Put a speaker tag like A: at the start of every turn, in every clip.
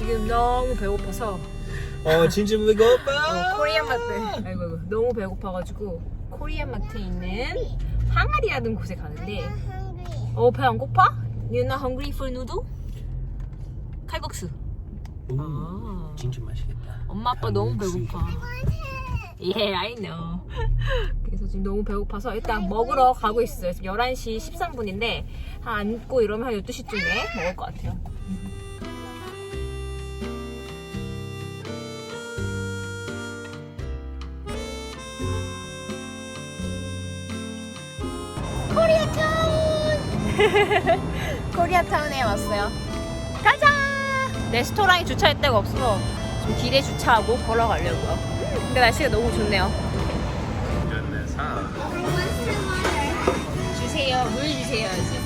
A: 지금 너무 배고파서
B: 어 진짜 배고파.
A: 어, 코리안 마트 아이고 아이고 너무 배고파가지고 코리안 마트에 있는 항아리라는 곳에 가는데 어 배 안 고파? You not hungry for noodle? 칼국수
B: 오,
A: 아.
B: 진짜 맛있겠다.
A: 엄마 아빠 너무
B: 칼국수.
A: 배고파 Yeah, I know. 그래서 지금 너무 배고파서 일단 먹으러 가고 있어요. 지금 11시 13분인데 한 앉고 이러면 한 12시쯤에 먹을 것 같아요. 코리아타운! 코리아타운에 왔어요. 가자! 레스토랑에 주차할 데가 없어서 좀 길에 주차하고 걸어가려고요. 근데 날씨가 너무 좋네요. 주세요. 물 주세요. 어디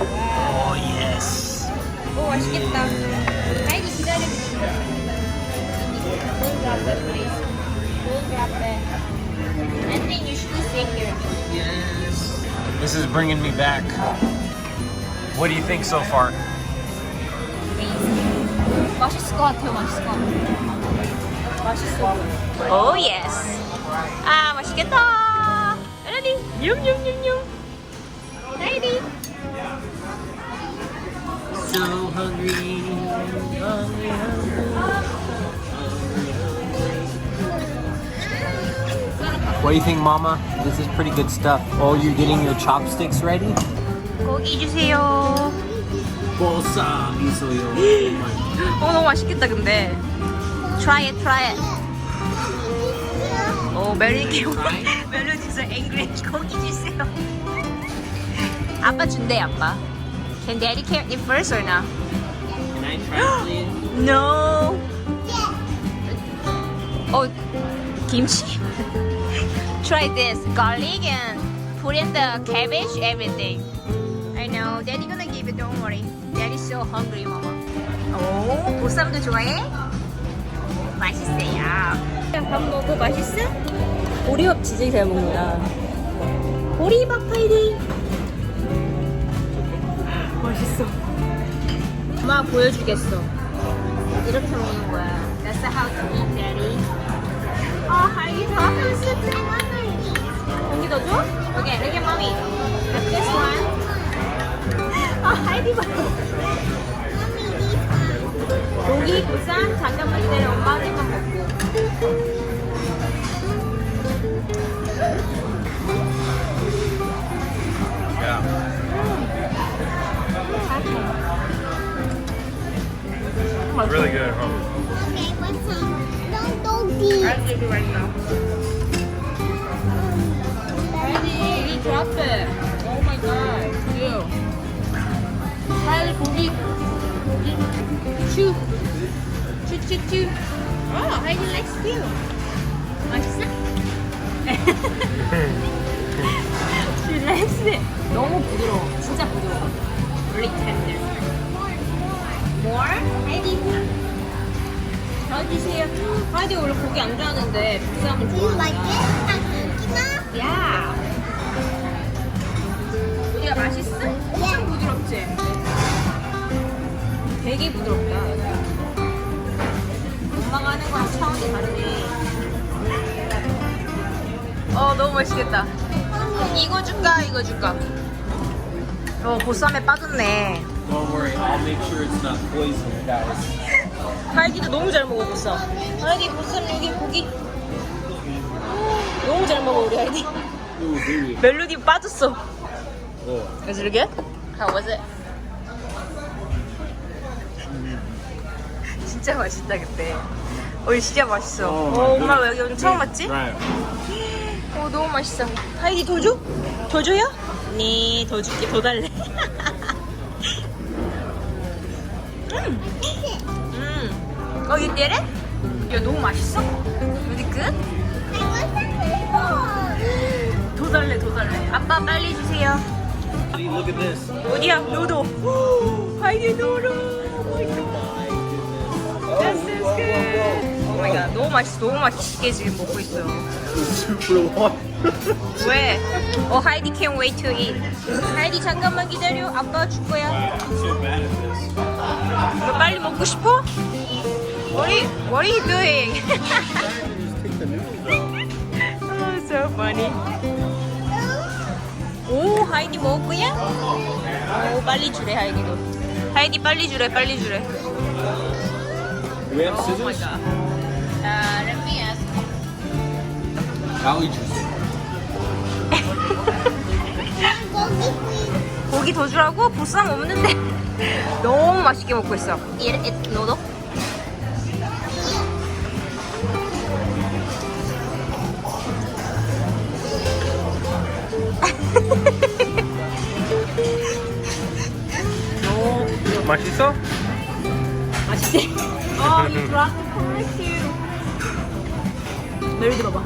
B: Oh yes.
A: 오 맛있겠다. 아이디 기다리고 있어. Don't drop it, please. Don't drop it. I think you should sit here.
B: Yes. This is bringing me back. What do you think so far?
A: Please. 맛있을 것 같아요. 맛있을 것 같아요. 맛있어. 오 예스. 아 맛있겠다. 레디. 윰윰윰윰. 레디.
B: So hungry, hungry, What do you think, Mama? This is pretty good stuff. Oh, you're getting your chopsticks ready?
A: 고기 주세요.
B: 보쌈 있어요.
A: 어 너무 맛있겠다 근데. Try it, try it. 오 멜리기 멜로디서 앵그리 고기 주세요. 아빠 준대 아빠. Can daddy carry it first or not?
B: Can I try, please?
A: No. 어 김치. Try this garlic and put in the cabbage everything. I know. Daddy gonna give it. Don't worry. Daddy's so hungry, mama. 오 보쌈도 좋아해? 맛있어요. 밥 먹고 맛있어? 보리밥 진짜 잘 먹는다. 보리밥 파이팅! 맛있어. 엄마 보여주겠어. 이렇게 먹는 거야. That's how to eat, daddy. 아, 하이 다 공기 더 줘? Okay, look at mommy. That's this one. 아, 하이디 봐. 고기, 보쌈, 장난감 때려 엄마한테만 먹고.
B: Really good, huh?
C: Okay, what's up? Don't don't eat.
A: I'll give you right now. Daddy, you dropped it. Oh my god. You. 빨리 고기. 고기. 슈. 슈슈슈. 어, 하이디 likes you. 맛있어? She likes it. 너무 부드러워. 진짜 부드러워. Really tender. More? 하이디. 더 드세요. 하이디 원래 고기 안 좋아하는데 부쌈을
C: Do you like it? Akina?
A: 야. 고기가 맛있어? 엄청 부드럽지? 되게 부드럽다. 엄마가 하는 거랑 차원이 다르네. 어, 너무 맛있겠다. 이거 줄까? 이거 줄까? 어, 보쌈에 빠졌네.
B: Don't worry, I'll make sure it's not poison, guys.
A: 하이디도 너무 잘 먹어, 보쌈. 하이디, 보쌈 여기 고기. 너무 잘 먹어, 우리.
B: Ooh, baby.
A: 멜로디 빠졌어.
B: Oh.
A: Was it good? How was it? 진짜 맛있다 그때. 어, 진짜 맛있어. 어,
B: my
A: 엄마. 왜 여기 처음 왔지?
B: Right.
A: 어, 너무 맛있어. 하이디 더 줘? 더 줘요? 네, 더 줄게. 더 달래. 음. 음. 어, you did it? 야, 너무 맛있어. Really good? 더 달래 더 달래. 아빠 빨리 주세요.
B: Look at this.
A: 어디야? 노도. 하이디 노도. This is good. 오 마이 갓. 너무 맛있어. 너무 맛있게 지금 먹고 있어요.
B: Super long.
A: 왜? 어 하이디 can't wait to eat. 하이디 잠깐만 기다려. 아빠 줄 거야.
B: I'm so bad at this.
A: 너 빨리 먹고 싶어? What are you, what are you doing? Oh, so funny. 오, 하이디 먹을 거야? 오, 빨리 주래, 하이디도. 하이디 빨리 주래, 빨리 주래.
B: We have
A: Oh my
B: scissors?
A: god. Uh, let me ask.
C: 고기 please.
A: 고기 더 주라고? 보쌈 없는데. 너무 맛있게 먹고 있어. 이 너도?
B: 맛있어?
A: 맛있지? 어, you dropped the perfume. 메리드 봐봐.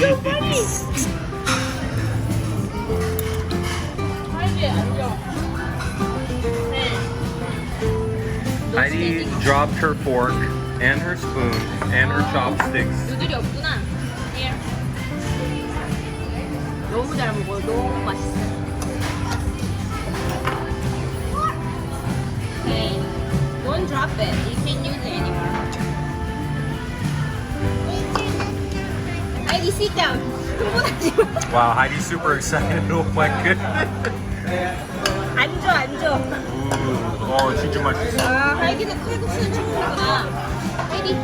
A: so funny. 하이디 앉
D: Heidi dropped her fork and her spoon and her chopsticks.
A: 누들이 없구나. Here. 너무 잘 먹어. 너무 맛있어. Hey, don't drop it. You can't use it anymore. Heidi, sit down. 흥분하지 마.
D: Wow, Heidi's super excited. Oh my goodness.
A: 앉아, 앉아.
D: Ooh, oh, 진짜 맛있어.
A: 아, 하이디는 칼국수는 처음이구나. 하이디.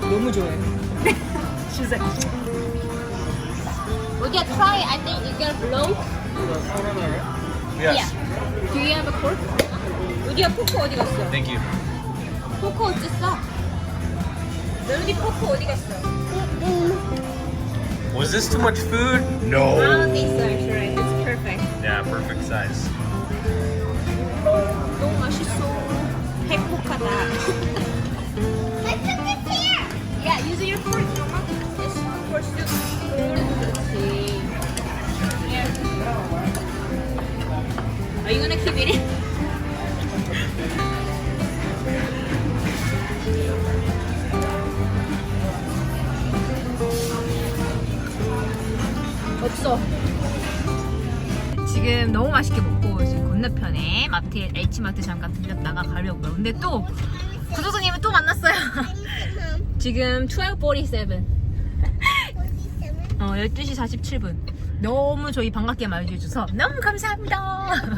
A: 너무 좋아해. Like. We can try. I think you can blow.
D: Yes.
A: Yeah. Do you have a fork? 우디야 포크 어디 갔어?
D: Thank you.
A: 포크 어디 있어? 멜로디 포크 어디 갔어?
D: Was this too much food?
A: I
D: No.
A: don't think so actually. It's perfect.
D: Yeah, perfect size.
A: 너무 맛있어. 행복하다.
C: Let's put this here.
A: Yeah, use your fork, mama. Yes, for 건너편에 마트에 H마트 잠깐 들렸다가 가려고요. 근데 또 구조사님을 또 만났어요. 지금 12:47. 어, 12시 47분. 너무 저희 반갑게 맞이해줘서 너무 감사합니다.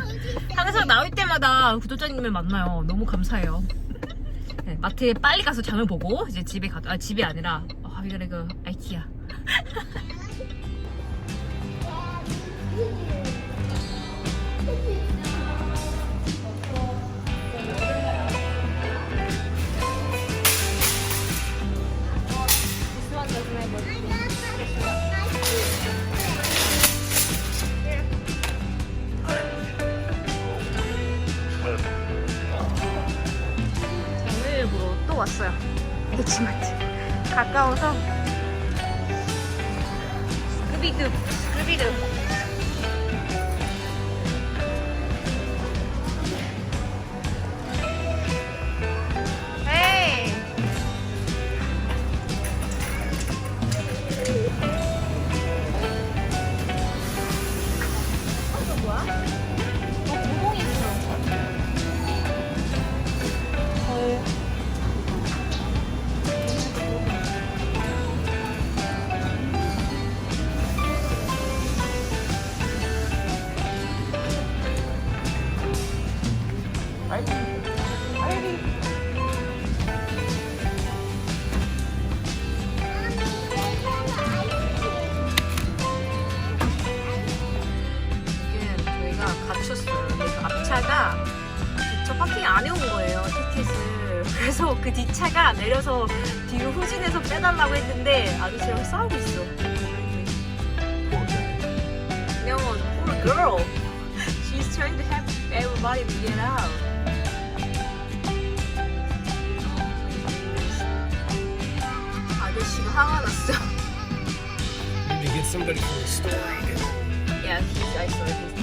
A: 항상 나올 때마다 구독자님을 만나요. 너무 감사해요. 네, 마트에 빨리 가서 장을 보고 이제 집에 가, 아 집이 아니라 아 이거 그 아이키야. 왔어요. H마트. 가까워서. 스쿠비드. 그래서 그 뒷차가 내려서 뒤로 후진해서 빼달라고 했는데 아저씨랑 싸우고 있어. No, poor girl. She's trying to help everybody to get out. 화가 났어.
B: Need to get somebody from the store.
A: Yeah, he's, I saw taking